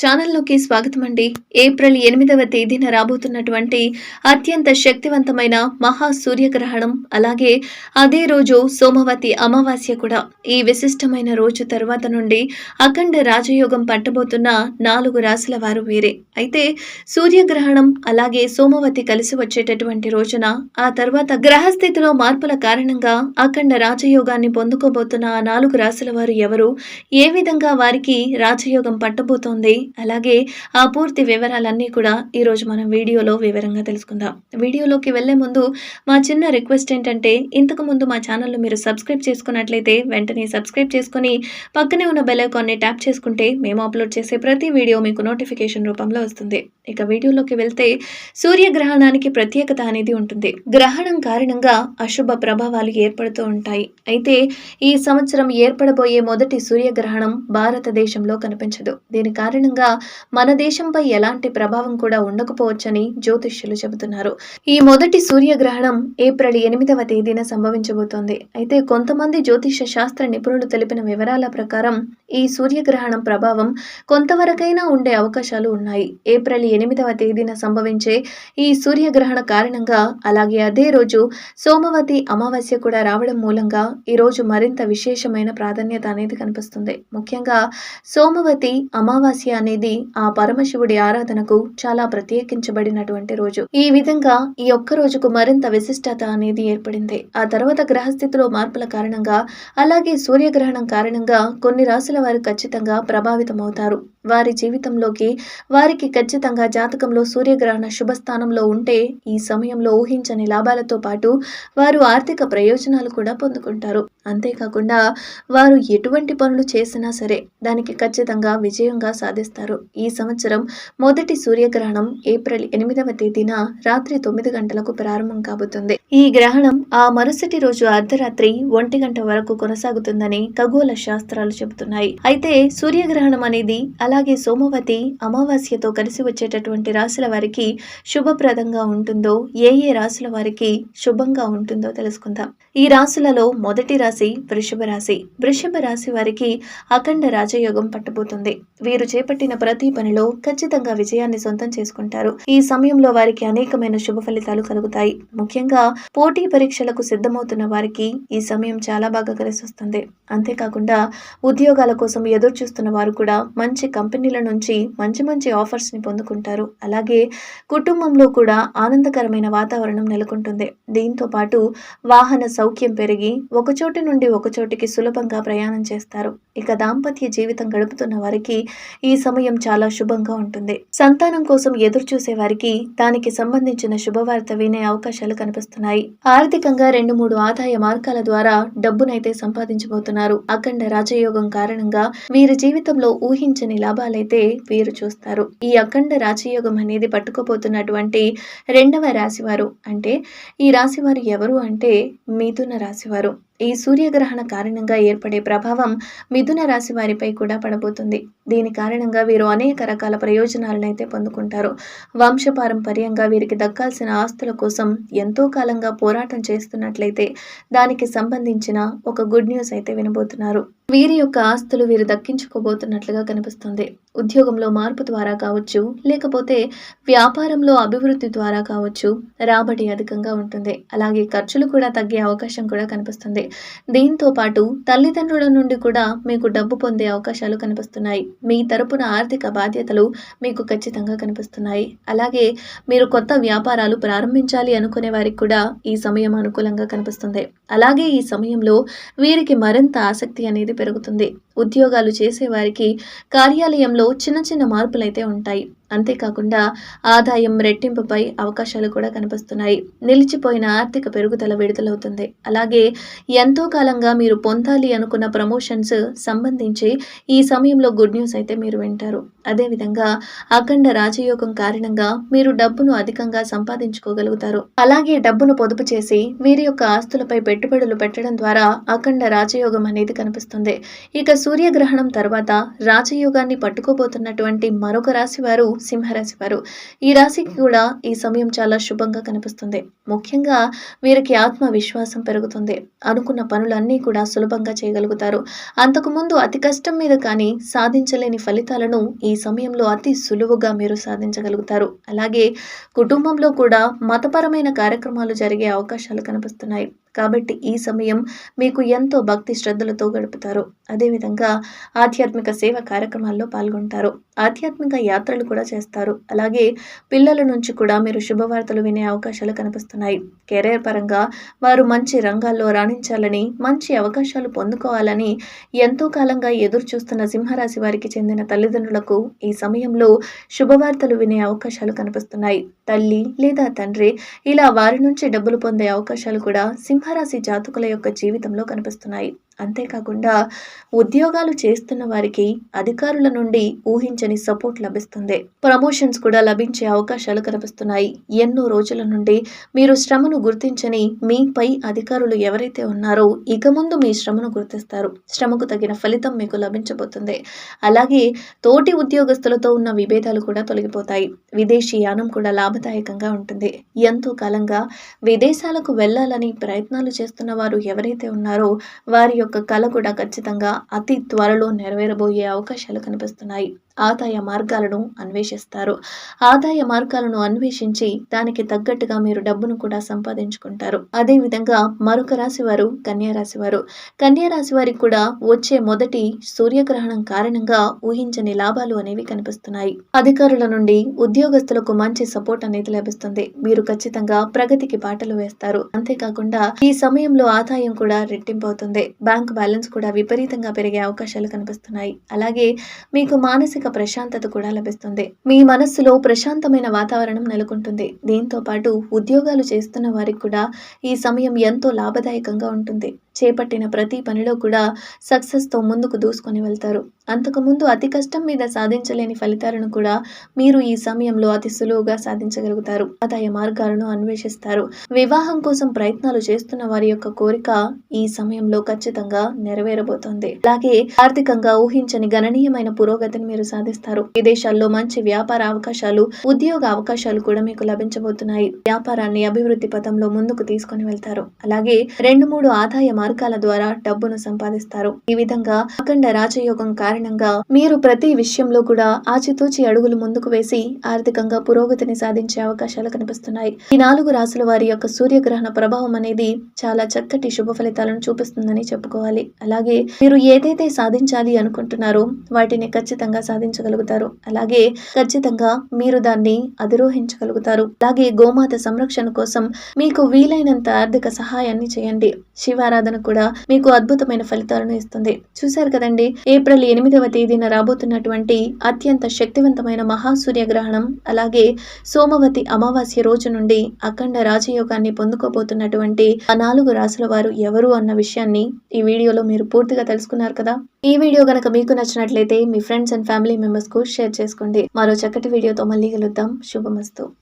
ఛానల్లోకి స్వాగతం అండి ఏప్రిల్ ఎనిమిదవ తేదీన రాబోతున్నటువంటి అత్యంత శక్తివంతమైన మహా సూర్యగ్రహణం అలాగే అదే రోజు సోమవతి అమావాస్య కూడా. ఈ విశిష్టమైన రోజు తర్వాత నుండి అఖండ రాజయోగం పట్టబోతున్న నాలుగు రాశుల వారు వీరే. అయితే సూర్యగ్రహణం అలాగే సోమవతి కలిసి వచ్చేటటువంటి రోజున ఆ తర్వాత గ్రహస్థితిలో మార్పుల కారణంగా అఖండ రాజయోగాన్ని పొందుకోబోతున్న ఆ నాలుగు రాశుల వారు ఎవరు? ఏ విధంగా వారికి రాజయోగం పట్టబోతోంది? అలాగే ఆ పూర్తి వివరాలన్నీ కూడా ఈరోజు మనం వీడియోలో వివరంగా తెలుసుకుందాం. వీడియోలోకి వెళ్ళే ముందు మా చిన్న రిక్వెస్ట్ ఏంటంటే ఇంతకు ముందు మా ఛానల్ను మీరు సబ్స్క్రైబ్ చేసుకున్నట్లయితే వెంటనే సబ్స్క్రైబ్ చేసుకుని పక్కనే ఉన్న బెల్ ఐకాన్ని ట్యాప్ చేసుకుంటే మేము అప్లోడ్ చేసే ప్రతి వీడియో మీకు నోటిఫికేషన్ రూపంలో వస్తుంది. ఇక వీడియోలోకి వెళ్తే సూర్యగ్రహణానికి ప్రత్యేకత అనేది ఉంటుంది. గ్రహణం కారణంగా అశుభ ప్రభావాలు ఏర్పడుతూ ఉంటాయి. అయితే ఈ సంవత్సరం ఏర్పడబోయే మొదటి సూర్యగ్రహణం భారతదేశంలో కనిపించదు. దీని కారణంగా మన దేశంపై ఎలాంటి ప్రభావం కూడా ఉండకపోవచ్చని జ్యోతిష్యులు చెబుతున్నారు. ఈ మొదటి సూర్యగ్రహణం ఏప్రిల్ ఎనిమిదవ తేదీన సంభవించబోతోంది. అయితే కొంతమంది జ్యోతిష శాస్త్ర నిపుణులు తెలిపిన వివరాల ప్రకారం ఈ సూర్యగ్రహణం ప్రభావం కొంతవరకైనా ఉండే అవకాశాలు ఉన్నాయి. ఏప్రిల్ ఎనిమిదవ తేదీన సంభవించే ఈ సూర్యగ్రహణ కారణంగా అలాగే అదే రోజు సోమవతి అమావాస్య కూడా రావడం మూలంగా ఈ రోజు మరింత విశేషమైన ప్రాధాన్యత అనేది కనిపిస్తుంది. ముఖ్యంగా సోమవతి అమావాస్య అనేది ఆ పరమశివుడి ఆరాధనకు చాలా ప్రత్యేకించబడినటువంటి రోజు. ఈ విధంగా ఈ ఒక్క రోజుకు మరింత విశిష్టత అనేది ఏర్పడింది. ఆ తర్వాత గ్రహస్థితిలో మార్పుల కారణంగా అలాగే సూర్యగ్రహణం కారణంగా కొన్ని రాశుల వారు ఖచ్చితంగా ప్రభావితమవుతారు. వారి జీవితంలోకి వారికి ఖచ్చితంగా జాతకంలో సూర్యగ్రహణ శుభస్థానంలో ఉంటే ఈ సమయంలో ఊహించని లాభాలతో పాటు వారు ఆర్థిక ప్రయోజనాలు కూడా పొందుకుంటారు. అంతేకాకుండా వారు ఎటువంటి పనులు చేసినా సరే దానికి ఖచ్చితంగా విజయంగా సాధిస్తారు. ఈ సంవత్సరం మొదటి సూర్యగ్రహణం ఏప్రిల్ ఎనిమిదవ తేదీన రాత్రి తొమ్మిది గంటలకు ప్రారంభం కాబోతుంది. ఈ గ్రహణం ఆ మరుసటి రోజు అర్ధరాత్రి ఒంటి గంట వరకు కొనసాగుతుందని ఖగోళ శాస్త్రాలు చెబుతున్నాయి. అయితే సూర్యగ్రహణం అనేది అలాగే సోమవతి అమావాస్యతో కలిసి వచ్చేటటువంటి రాశుల వారికి శుభప్రదంగా ఉంటుందో ఏ ఏ రాశుల వారికి శుభంగా ఉంటుందో తెలుసుకుందాం. ఈ రాశులలో మొదటి రాశి వృషభ రాశి. వృషభ రాశి వారికి అఖండ రాజయోగం పట్టబోతుంది. వీరు చేపట్టిన ప్రతి పనిలో ఖచ్చితంగా విజయాన్ని సొంతం చేసుకుంటారు. ఈ సమయంలో వారికి అనేకమైన శుభ ఫలితాలు కలుగుతాయి. ముఖ్యంగా పోటీ పరీక్షలకు సిద్ధమవుతున్న వారికి ఈ సమయం చాలా బాగా కలిసి వస్తుంది అంతేకాకుండా ఉద్యోగాల కోసం ఎదురు చూస్తున్న వారు కూడా మంచి కంపెనీల నుంచి మంచి మంచి ఆఫర్స్ని పొందుకుంటారు. అలాగే కుటుంబంలో కూడా ఆనందకరమైన వాతావరణం నెలకొంటుంది. దీంతో పాటు వాహన సౌఖ్యం పెరిగి ఒక చోటి నుండి ఒక చోటికి సులభంగా ప్రయాణం చేస్తారు. ఇక దాంపత్య జీవితం గడుపుతున్న వారికి ఈ సమయం చాలా శుభంగా ఉంటుంది. సంతానం కోసం ఎదురు చూసే వారికి దానికి సంబంధించిన శుభవార్త వినే అవకాశాలు కనిపిస్తున్నాయి. ఆర్థికంగా రెండు మూడు ఆదాయ మార్గాల ద్వారా డబ్బునైతే సంపాదించబోతున్నారు. అఖండ రాజయోగం కారణంగా వీరి జీవితంలో ఊహించని లాభాలైతే వీరు చూస్తారు. ఈ అఖండ రాజయోగం అనేది పట్టుకోబోతున్నటువంటి రెండవ రాశివారు అంటే ఈ రాశివారు ఎవరు అంటే మిథున రాశివారు. ఈ సూర్యగ్రహణ కారణంగా ఏర్పడే ప్రభావం మిథున రాశి వారిపై కూడా పడబోతుంది. దీని కారణంగా వీరు అనేక రకాల ప్రయోజనాలను అయితే పొందుకుంటారు. వంశపారంపర్యంగా వీరికి దక్కాల్సిన ఆస్తుల కోసం ఎంతో కాలంగా పోరాటం చేస్తున్నట్లయితే దానికి సంబంధించిన ఒక గుడ్ న్యూస్ అయితే వినబోతున్నారు. వీరి యొక్క ఆస్తులు వీరు దక్కించుకోబోతున్నట్లుగా కనిపిస్తుంది. ఉద్యోగంలో మార్పు ద్వారా కావచ్చు లేకపోతే వ్యాపారంలో అభివృద్ధి ద్వారా కావచ్చు రాబడి అధికంగా ఉంటుంది. అలాగే ఖర్చులు కూడా తగ్గే అవకాశం కూడా కనిపిస్తుంది. దీంతో పాటు తల్లిదండ్రుల నుండి కూడా మీకు డబ్బు పొందే అవకాశాలు కనిపిస్తున్నాయి. మీ తరపున ఆర్థిక బాధ్యతలు మీకు ఖచ్చితంగా కనిపిస్తున్నాయి. అలాగే మీరు కొత్త వ్యాపారాలు ప్రారంభించాలి అనుకునే వారికి కూడా ఈ సమయం అనుకూలంగా కనిపిస్తుంది. అలాగే ఈ సమయంలో వీరికి మరింత ఆసక్తి అనేది పెరుగుతుంది. ఉద్యోగాలు చేసేవారికి కార్యాలయంలో చిన్న చిన్న మార్పులైతే ఉంటాయి. అంతేకాకుండా ఆదాయం రెట్టింపుపై అవకాశాలు కూడా కనిపిస్తున్నాయి. నిలిచిపోయిన ఆర్థిక పెరుగుదల విడుదలవుతుంది. అలాగే ఎంతో కాలంగా మీరు పొందాలి అనుకున్న ప్రమోషన్స్ సంబంధించి ఈ సమయంలో గుడ్ న్యూస్ అయితే మీరు వింటారు. అదేవిధంగా అఖండ రాజయోగం కారణంగా మీరు డబ్బును అధికంగా సంపాదించుకోగలుగుతారు. అలాగే డబ్బును పొదుపు చేసి వీరి యొక్క ఆస్తులపై పెట్టుబడులు పెట్టడం ద్వారా అఖండ రాజయోగం అనేది కనిపిస్తుంది. ఇక సూర్యగ్రహణం తర్వాత రాజయోగాన్ని పట్టుకోబోతున్నటువంటి మరొక రాశి వారు సింహరాశి వారు ఈ రాశికి కూడా ఈ సమయం చాలా శుభంగా కనిపిస్తుంది. ముఖ్యంగా వీరికి ఆత్మవిశ్వాసం పెరుగుతుంది. అనుకున్న పనులన్నీ కూడా సులభంగా చేయగలుగుతారు. అంతకుముందు అతి కష్టం మీద కానీ సాధించలేని ఫలితాలను ఈ సమయంలో అతి సులువుగా మీరు సాధించగలుగుతారు. అలాగే కుటుంబంలో కూడా మతపరమైన కార్యక్రమాలు జరిగే అవకాశాలు కనిపిస్తున్నాయి. కాబట్టి ఈ సమయం మీకు ఎంతో భక్తి శ్రద్ధలతో గడుపుతారు. అదేవిధంగా ఆధ్యాత్మిక సేవ కార్యక్రమాల్లో పాల్గొంటారు. ఆధ్యాత్మిక యాత్రలు కూడా చేస్తారు. అలాగే పిల్లల నుంచి కూడా మీరు శుభవార్తలు వినే అవకాశాలు కనిపిస్తున్నాయి. కెరీర్ పరంగా వారు మంచి రంగాల్లో రాణించాలని మంచి అవకాశాలు పొందుకోవాలని ఎంతో కాలంగా ఎదురు చూస్తున్న సింహరాశి వారికి చెందిన తల్లిదండ్రులకు ఈ సమయంలో శుభవార్తలు వినే అవకాశాలు కనిపిస్తున్నాయి. తల్లి లేదా తండ్రి ఇలా వారి నుంచి డబ్బులు పొందే అవకాశాలు కూడా సింహరాశి జాతకుల యొక్క జీవితంలో కనిపిస్తున్నాయి. అంతేకాకుండా ఉద్యోగాలు చేస్తున్న వారికి అధికారుల నుండి ఊహించని సపోర్ట్ లభిస్తుంది. ప్రమోషన్స్ కూడా లభించే అవకాశాలు కనిపిస్తున్నాయి. ఎన్నో రోజుల నుండి మీరు శ్రమను గుర్తించని మీపై అధికారులు ఎవరైతే ఉన్నారో ఇక ముందు మీ శ్రమను గుర్తిస్తారు. శ్రమకు తగిన ఫలితం మీకు లభించబోతుంది. అలాగే తోటి ఉద్యోగస్తులతో ఉన్న విభేదాలు కూడా తొలగిపోతాయి. విదేశీ యానం కూడా లాభదాయకంగా ఉంటుంది. ఎంతో కాలంగా విదేశాలకు వెళ్ళాలని ప్రయత్నాలు చేస్తున్న వారు ఎవరైతే ఉన్నారో వారి యొక్క కళ కూడా ఖచ్చితంగా అతి త్వరలో నెరవేరబోయే అవకాశాలు కనిపిస్తున్నాయి. ఆదాయ మార్గాలను అన్వేషిస్తారు. ఆదాయ మార్గాలను అన్వేషించి దానికి తగ్గట్టుగా మీరు డబ్బును కూడా సంపాదించుకుంటారు. అదేవిధంగా మరొక రాశి వారు కన్యా రాశి వారు కన్యారాశి వారికి కూడా వచ్చే మొదటి సూర్యగ్రహణం కారణంగా ఊహించని లాభాలు అనేవి కనిపిస్తున్నాయి. అధికారుల నుండి ఉద్యోగస్తులకు మంచి సపోర్ట్ అనేది లభిస్తుంది. మీరు ఖచ్చితంగా ప్రగతికి బాటలు వేస్తారు. అంతేకాకుండా ఈ సమయంలో ఆదాయం కూడా రెట్టింపు అవుతుంది బ్యాంక్ బ్యాలెన్స్ కూడా విపరీతంగా పెరిగే అవకాశాలు కనిపిస్తున్నాయి. అలాగే మీకు మానసిక ప్రశాంతత కూడా లభిస్తుంది. మీ మనస్సులో ప్రశాంతమైన వాతావరణం నెలకొంటుంది. దీంతో పాటు ఉద్యోగాలు చేస్తున్న వారికి కూడా ఈ సమయం ఎంతో లాభదాయకంగా ఉంటుంది. చేపట్టిన ప్రతి పనిలో కూడా సక్సెస్తో ముందుకు దూసుకొని వెళ్తారు. అంతకుముందు అతి కష్టం మీద సాధించలేని ఫలితాలను కూడా మీరు ఈ సమయంలో అతి సులువుగా సాధించగలుగుతారు. ఆదాయ మార్గాలను అన్వేషిస్తారు. వివాహం కోసం ప్రయత్నాలు చేస్తున్న వారి యొక్క కోరిక ఈ సమయంలో ఖచ్చితంగా నెరవేరబోతోంది. అలాగే ఆర్థికంగా ఊహించని గణనీయమైన పురోగతిని మీరు సాధిస్తారు. విదేశాల్లో మంచి వ్యాపార అవకాశాలు ఉద్యోగ అవకాశాలు కూడా మీకు లభించబోతున్నాయి. వ్యాపారాన్ని అభివృద్ధి పథంలో ముందుకు తీసుకొని వెళ్తారు. అలాగే రెండు మూడు ఆదాయ మార్గాలు ద్వారా డబ్బును సంపాదిస్తారు. ఈ విధంగా అఖండ రాజయోగం కారణంగా మీరు ప్రతి విషయంలో కూడా ఆచితూచి అడుగులు ముందుకు వేసి ఆర్థికంగా పురోగతిని సాధించే అవకాశాలు కనిపిస్తున్నాయి. ఈ నాలుగు రాసుల వారి యొక్క సూర్యగ్రహణ ప్రభావం అనేది చాలా చక్కటి శుభ ఫలితాలను చూపిస్తుందని చెప్పుకోవాలి. అలాగే మీరు ఏదైతే సాధించాలి అనుకుంటున్నారో వాటిని ఖచ్చితంగా సాధించగలుగుతారు. అలాగే ఖచ్చితంగా మీరు దాన్ని అధిరోహించగలుగుతారు. అలాగే గోమాత సంరక్షణ కోసం మీకు వీలైనంత ఆర్థిక సహాయాన్ని చేయండి. శివారాధన కూడా మీకు అద్భుతమైన ఫలితాలను ఇస్తుంది. చూశారు కదండి ఏప్రిల్ ఎనిమిదవ తేదీన రాబోతున్నటువంటి అత్యంత శక్తివంతమైన మహాసూర్యగ్రహణం అలాగే సోమవతి అమావాస్య రోజు నుండి అఖండ రాజయోగాన్ని పొందుకోబోతున్నటువంటి ఆ నాలుగు రాసుల వారు ఎవరు అన్న విషయాన్ని ఈ వీడియోలో మీరు పూర్తిగా తెలుసుకున్నారు కదా? ఈ వీడియో గనక మీకు నచ్చినట్లయితే మీ ఫ్రెండ్స్ అండ్ ఫ్యామిలీ మెంబర్స్కు షేర్ చేసుకోండి. మరో చక్కటి వీడియోతో మళ్ళీ కలుద్దాం. శుభమస్తు.